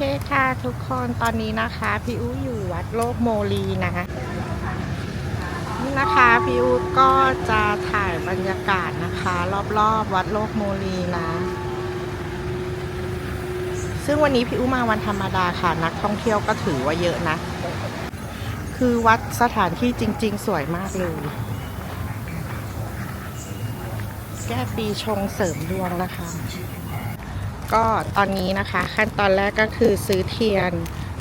เคค่ะทุกคนตอนนี้นะคะพี่อูอยู่วัดโลกโมลีนะนี่นะคะพี่อูก็จะถ่ายบรรยากาศนะคะ รอบๆ วัดโลกโมลีนะ ซึ่งวันนี้พี่อูมาวันธรรมดาค่ะ นักท่องเที่ยวก็ถือว่าเยอะนะ คือวัดสถานที่จริง ๆ สวยมากเลย แก้ปีชงเสริมดวงนะคะ ก็ตอนนี้นะคะ ขั้นตอนแรกก็คือซื้อเทียน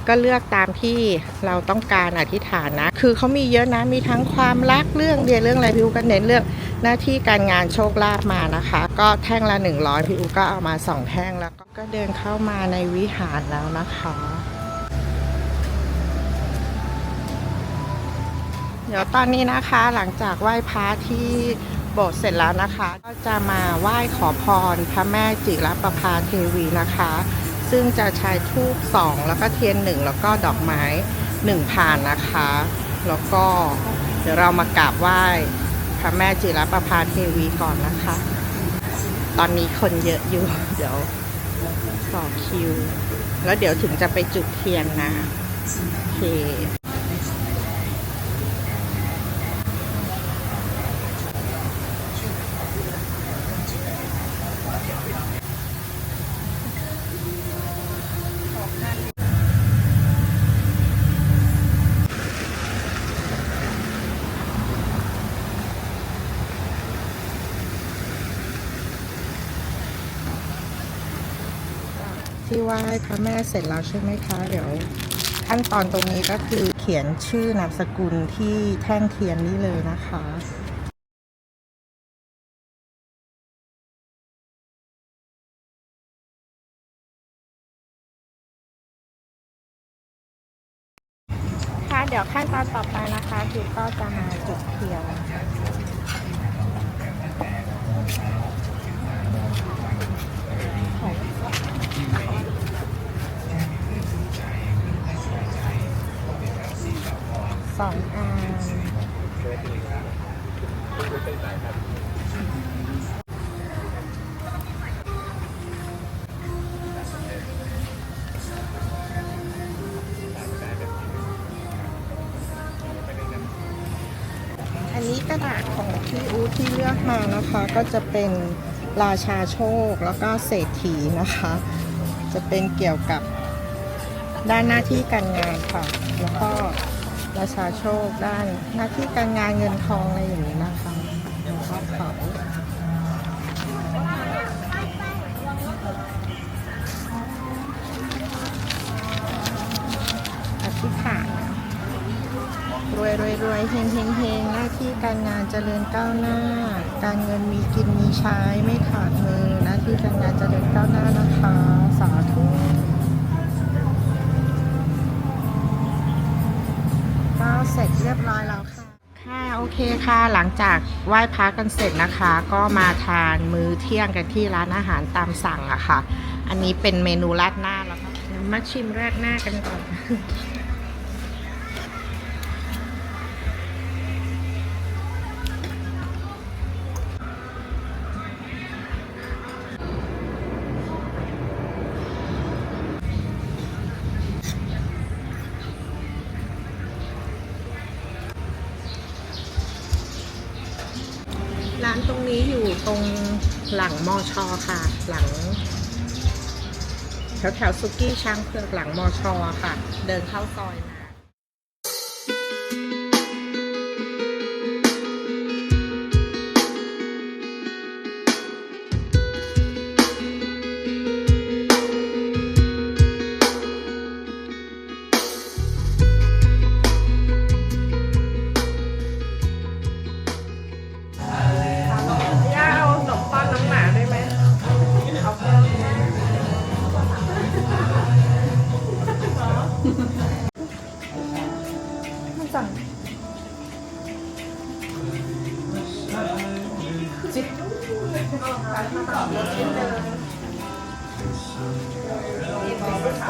ก็เลือกตามที่เราต้องการอธิษฐานนะ คือเขามีเยอะนะ มีทั้งความรักเรื่องเรียนเรื่องอะไรพี่อูก็เน้นเรื่องหน้าที่การงานโชคลาภมานะคะ ก็แท่งละ 100พี่อูก็เอามาสองแท่งแล้วกก็เดินเข้ามาในวิหารแล้วนะคะ เดี๋ยวตอนนี้นะคะหลังจากไหว้พระที่ โบสถ์เสร็จแล้วนะคะ ก็จะมาไหว้ขอพรพระแม่จิรประภาเทวีนะคะ ซึ่งจะใช้ทูบสองแล้วก็เทียนหนึ่งแล้วก็ดอกไม้หนึ่งผ่านนะคะ แล้วก็เดี๋ยวเรามากราบไหว้พระแม่จิรประภาเทวีก่อนนะคะ ตอนนี้คนเยอะอยู่ เดี๋ยวต่อคิว แล้วเดี๋ยวถึงจะไปจุดเทียนนะโอเค ที่ไหว้พระแม่เสร็จแล้วใช่ไหมคะ เดี๋ยวขั้นตอนตรงนี้ก็คือเขียนชื่อนามสกุลที่แท่งเทียนนี้เลยนะคะค่ะเดี๋ยวขั้นตอนต่อไปนะคะคือก็จะมาจุดเทียน อันนี้กระดาษของพี่อูที่เลือกมานะคะ ก็จะเป็นราชาโชคแล้วก็เศรษฐีนะคะ จะเป็นเกี่ยวกับด้านหน้าที่การงานค่ะ แล้วก็ราชาโชคด้านหน้าที่การงานเงินทองอะไรอย่างนี้นะคะชอบเขา รวยรวยรวยเฮงเฮงเฮงหน้าที่การงานเจริญก้าวหน้า การเงินมีกินมีใช้ไม่ขาดมือหน้าที่การงานเจริญก้าวหน้านะคะ สาธุก็เสร็จเรียบร้อยแล้วค่ะค่ะโอเคค่ะหลังจากไหว้พระกันเสร็จนะคะ ก็มาทานมื้อเที่ยงกันที่ร้านอาหารตามสั่งอะค่ะ อันนี้เป็นเมนูราดหน้าแล้วก็มาชิมราดหน้ากันก่อน นี้อยู่ตรงหลังมอชอค่ะ หลังแถวแถวซุกี้ช้างเผือกหลังมอชอค่ะ เดินเข้าซอยมา ต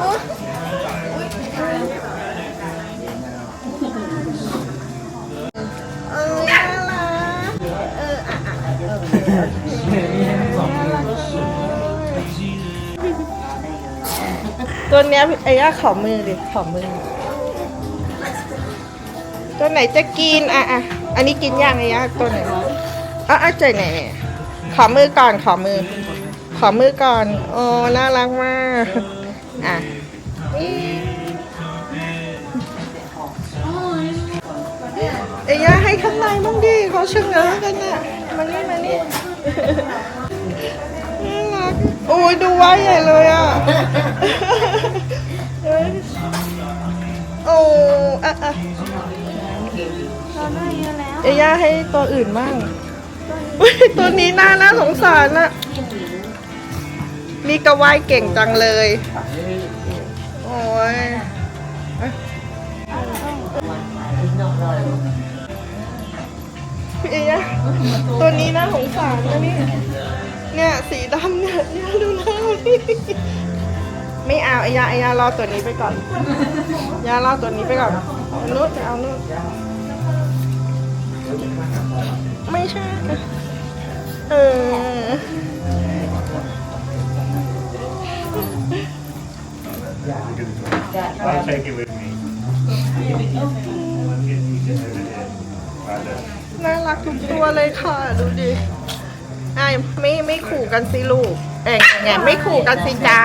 ัวเนี้ยไอ้ย่าขอมือดิขอมือ ตัวไหนจะกินอะอะอันนี้กินย่างไอ้ย่าตัวไหนอะอะใจไหนเนี่ยขอมือก่อนขอมือ ขอมือก่อน โอ้น่ารักมาก อะเอ้ยย่าให้ข้างในบ้างดิเขาชะเง้อกันน่ะมานี่มานี่น่ารักโอ้ยดูไว้ใหญ่เลยอะโอ้อะอะเราได้เยอะแล้วเอย่าให้ตัวอื่นบ้างตัวนี้น่าน่าสงสารน่ะ นี่ก็ว่ายเก่งจังเลย โอ้ยเอย่าตัวนี้น่าสงสารนะนี่ เนี่ยสีดำเนี่ยย่าดูหน้าดิไม่เอาไอ้ยาไอ้ยารอตัวนี้ไปก่อน ยารอตัวนี้ไปก่อนเอานุชเอานุชไม่ใช่ เออ I'll take it with me. Let's get you to over here. Rather. น่ารักทุกตัวเลยค่ะ ดูดิไอ้ายไม่ไม่ขู่กันสิลูกเอ้ยไงไม่ขู่กันสิจ้า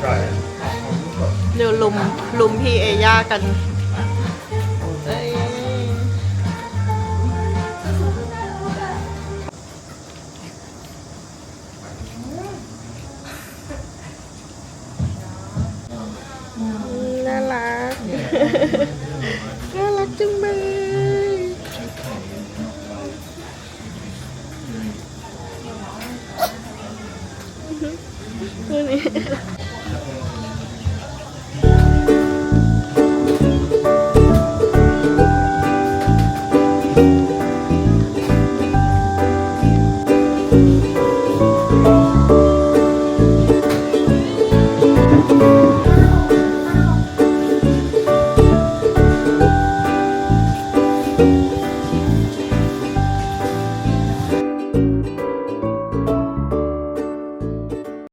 Try it. เดี๋ยวลุมลุมพี่เอย่ากัน น่ารักจังเลยนี่นี่